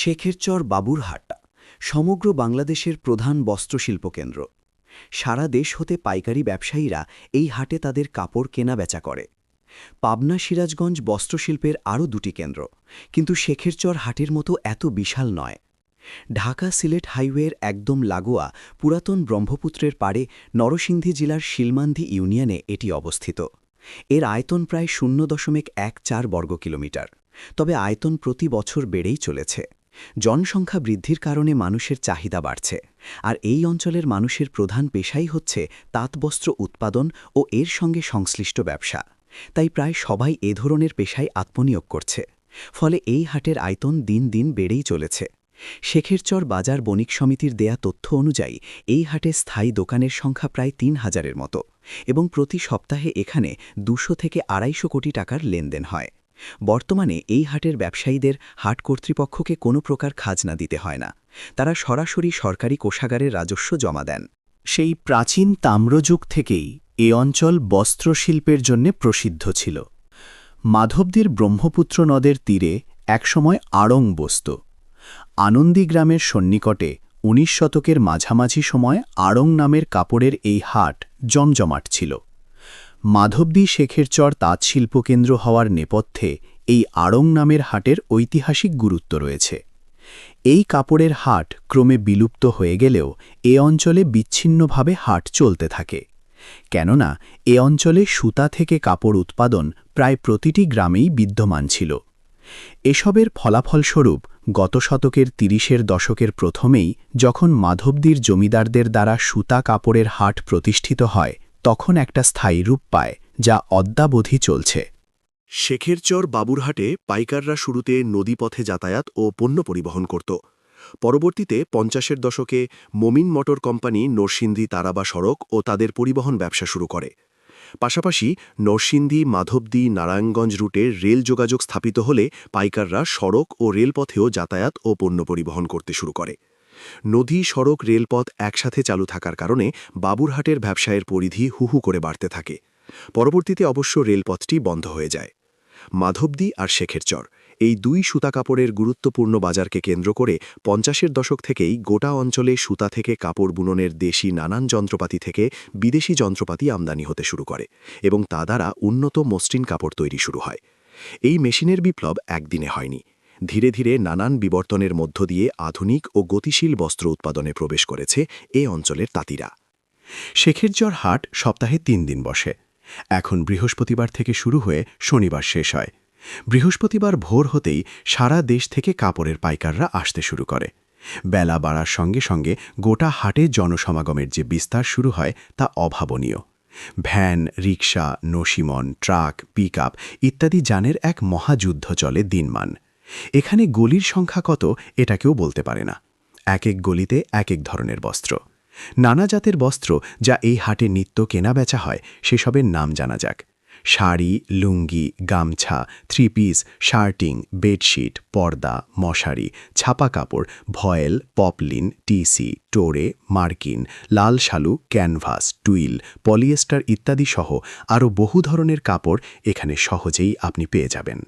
শেখেরচর বাবুরহাট সমগ্র বাংলাদেশের প্রধান বস্ত্রশিল্প কেন্দ্র। সারা দেশ হতে পাইকারি ব্যবসায়ীরা এই হাটে তাদের কাপড় কেনা বেচা করে। পাবনা সিরাজগঞ্জ বস্ত্রশিল্পের আরও দুটি কেন্দ্র, কিন্তু শেখেরচর হাটের মতো এত বিশাল নয়। ঢাকা সিলেট হাইওয়ের একদম লাগোয়া পুরাতন ব্রহ্মপুত্রের পাড়ে নরসিংদী জেলার শিলমান্দি ইউনিয়নে এটি অবস্থিত। এর আয়তন প্রায় শূন্য দশমিক এক চার বর্গ কিলোমিটার। তবে আয়তন প্রতি বছর বেড়েই চলেছে। জনসংখ্যা বৃদ্ধির কারণে মানুষের চাহিদা বাড়ছে, আর এই অঞ্চলের মানুষের প্রধান পেশাই হচ্ছে তাঁতবস্ত্র উৎপাদন ও এর সঙ্গে সংশ্লিষ্ট ব্যবসা। তাই প্রায় সবাই এ ধরনের পেশায় আত্মনিয়োগ করছে, ফলে এই হাটের আয়তন দিন দিন বেড়েই চলেছে। শেখেরচর বাজার বণিক সমিতির দেয়া তথ্য অনুযায়ী, এই হাটে স্থায়ী দোকানের সংখ্যা প্রায় তিন হাজারের মতো এবং প্রতি সপ্তাহে এখানে দুশো থেকে আড়াইশো কোটি টাকার লেনদেন হয়। বর্তমানে এই হাটের ব্যবসায়ীদের হাট কর্তৃপক্ষকে কোনো প্রকার খাজনা দিতে হয় না। তারা সরাসরি সরকারি কোষাগারের রাজস্ব জমা দেন। সেই প্রাচীন তাম্রযুগ থেকেই এ অঞ্চল বস্ত্রশিল্পের জন্যে প্রসিদ্ধ ছিল। মাধবদীর ব্রহ্মপুত্র নদের তীরে একসময় আড়ং বসত। আনন্দী গ্রামের সন্নিকটে উনিশ শতকের মাঝামাঝি সময় আড়ং নামের কাপড়ের এই হাট জমজমাট ছিল। মাধবদী শেখের চর শেখেরচর তাঁতশিল্পকেন্দ্র হওয়ার নেপথ্যে এই আড়ং নামের হাটের ঐতিহাসিক গুরুত্ব রয়েছে। এই কাপড়ের হাট ক্রমে বিলুপ্ত হয়ে গেলেও এ অঞ্চলে বিচ্ছিন্নভাবে হাট চলতে থাকে। কেননা, এ অঞ্চলে সুতা থেকে কাপড় উৎপাদন প্রায় প্রতিটি গ্রামেই বিদ্যমান ছিল। এসবের ফলাফলস্বরূপ গত শতকের তিরিশের দশকের প্রথমেই যখন মাধবদীর জমিদারদের দ্বারা সুতা কাপড়ের হাট প্রতিষ্ঠিত হয় তখন একটা স্থায়ী রূপ পায়, যা অদ্যাবধি চলছে। শেখেরচর বাবুরহাটে পাইকাররা শুরুতে নদীপথে যাতায়াত ও পণ্য পরিবহন করত। পরবর্তীতে পঞ্চাশের দশকে মমিন মোটর কোম্পানি নরসিংদী তারাবা সড়ক ও তাদের পরিবহন ব্যবসা শুরু করে। পাশাপাশি নরসিংদী, মাধবদী, নারায়ণগঞ্জ রুটে রেল যোগাযোগ স্থাপিত হলে পাইকাররা সড়ক ও রেলপথেও যাতায়াত ও পণ্য পরিবহন করতে শুরু করে। নদী, সড়ক, রেলপথ একসাথে চালু থাকার কারণে বাবুরহাটের ব্যবসায়ের পরিধি হুহু করে বাড়তে থাকে। পরবর্তীতে অবশ্য রেলপথটি বন্ধ হয়ে যায়। মাধবদী আর শেখেরচর এই দুই সুতা কাপড়ের গুরুত্বপূর্ণ বাজারকে কেন্দ্র করে পঞ্চাশের দশক থেকেই গোটা অঞ্চলে সুতা থেকে কাপড় বুননের দেশি নানান যন্ত্রপাতি থেকে বিদেশি যন্ত্রপাতি আমদানি হতে শুরু করে এবং তা দ্বারা উন্নত মসৃণ কাপড় তৈরি শুরু হয়। এই মেশিনের বিপ্লব একদিনে হয়নি। ধীরে ধীরে নানান বিবর্তনের মধ্য দিয়ে আধুনিক ও গতিশীল বস্ত্র উৎপাদনে প্রবেশ করেছে এ অঞ্চলের তাঁতিরা। শেখেরচর হাট সপ্তাহে তিন দিন বসে। এখন বৃহস্পতিবার থেকে শুরু হয়ে শনিবার শেষ হয়। বৃহস্পতিবার ভোর হতেই সারা দেশ থেকে কাপড়ের পাইকাররা আসতে শুরু করে। বেলা বাড়ার সঙ্গে সঙ্গে গোটা হাটে জনসমাগমের যে বিস্তার শুরু হয় তা অভাবনীয়। ভ্যান, রিকশা, নসিমন, ট্রাক পিক ইত্যাদি যানের এক মহাযুদ্ধ চলে দিনমান। এখানে গলির সংখ্যা কত এটা কেউ বলতে পারে না। এক এক গলিতে এক এক ধরনের বস্ত্র। নানা জাতের বস্ত্র যা এই হাটে নিত্য কেনা বেচা হয়, সেসবের নাম জানা যাক। শাড়ি, লুঙ্গি, গামছা থ্রি পিস শার্টিং বেডশিট পর্দা, মশারি, ছাপা কাপড়, ভয়েল, পপলিন, টিসি, টোরে, মার্কিন, লাল শালু, ক্যানভাস, টুইল, পলিয়েস্টার ইত্যাদি সহ আরও বহু ধরনের কাপড় এখানে সহজেই আপনি পেয়ে যাবেন।